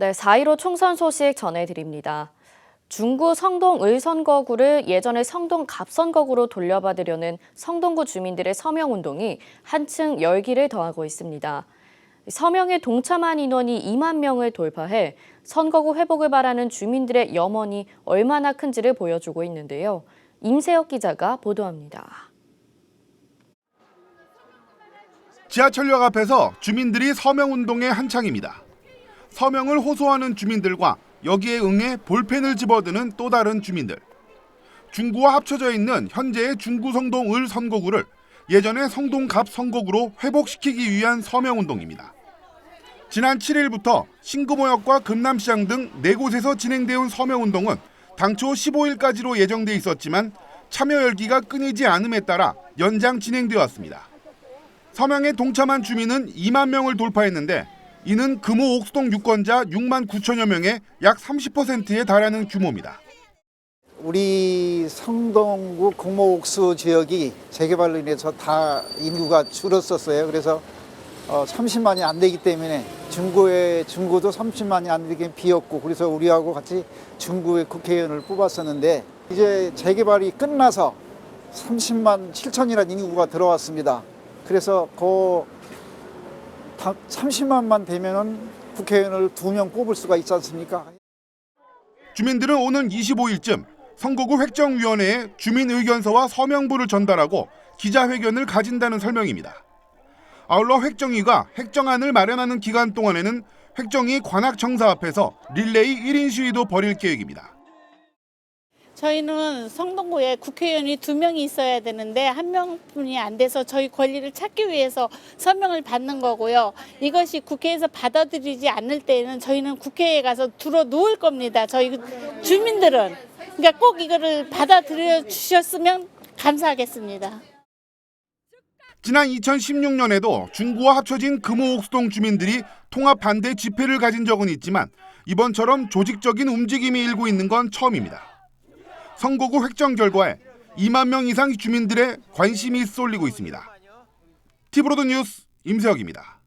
네, 4.15 총선 소식 전해드립니다. 중구 성동 을선거구를 예전의 성동 갑선거구로 돌려받으려는 성동구 주민들의 서명운동이 한층 열기를 더하고 있습니다. 서명에 동참한 인원이 2만 명을 돌파해 선거구 회복을 바라는 주민들의 염원이 얼마나 큰지를 보여주고 있는데요. 임세혁 기자가 보도합니다. 지하철역 앞에서 주민들이 서명 운동에 한창입니다. 서명을 호소하는 주민들과 여기에 응해 볼펜을 집어드는 또 다른 주민들. 중구와 합쳐져 있는 현재의 중구 성동 을 선거구를 예전의 성동갑 선거구로 회복시키기 위한 서명 운동입니다. 지난 7일부터 신금호역과 금남시장 등네 곳에서 진행되온 서명 운동은 당초 15일까지로 예정돼 있었지만 참여 열기가 끊이지 않음에 따라 연장 진행되었습니다. 서명에 동참한 주민은 2만 명을 돌파했는데 이는 금호 옥수동 유권자 6만 9천여 명의 약 30%에 달하는 규모입니다. 우리 성동구 공모옥수 지역이 재개발로 인해서 다 인구가 줄었었어요. 그래서 어, 30만이 안 되기 때문에 중구에 중구도 30만이 안 되게 비었고 그래서 우리하고 같이 중구의 국회의원을 뽑았었는데 이제 재개발이 끝나서 30만 7천이라는 인구가 들어왔습니다. 그래서 그 30만만 되면은 국회의원을 두 명 뽑을 수가 있지 않습니까? 주민들은 오는 25일쯤 선거구 획정위원회에 주민 의견서와 서명부를 전달하고 기자회견을 가진다는 설명입니다. 아울러 획정위가 획정안을 마련하는 기간 동안에는 획정위 관악청사 앞에서 릴레이 1인 시위도 벌일 계획입니다. 저희는 성동구에 국회의원이 두 명이 있어야 되는데 한 명뿐이 안 돼서 저희 권리를 찾기 위해서 서명을 받는 거고요. 이것이 국회에서 받아들이지 않을 때에는 저희는 국회에 가서 들어 누울 겁니다. 저희 주민들은 그러니까 꼭 이거를 받아들여 주셨으면 감사하겠습니다. 지난 2016년에도 중구와 합쳐진 금호옥수동 주민들이 통합 반대 집회를 가진 적은 있지만 이번처럼 조직적인 움직임이 일고 있는 건 처음입니다. 선거구 획정 결과에 2만 명 이상 주민들의 관심이 쏠리고 있습니다. 티브로드 뉴스 임세혁입니다.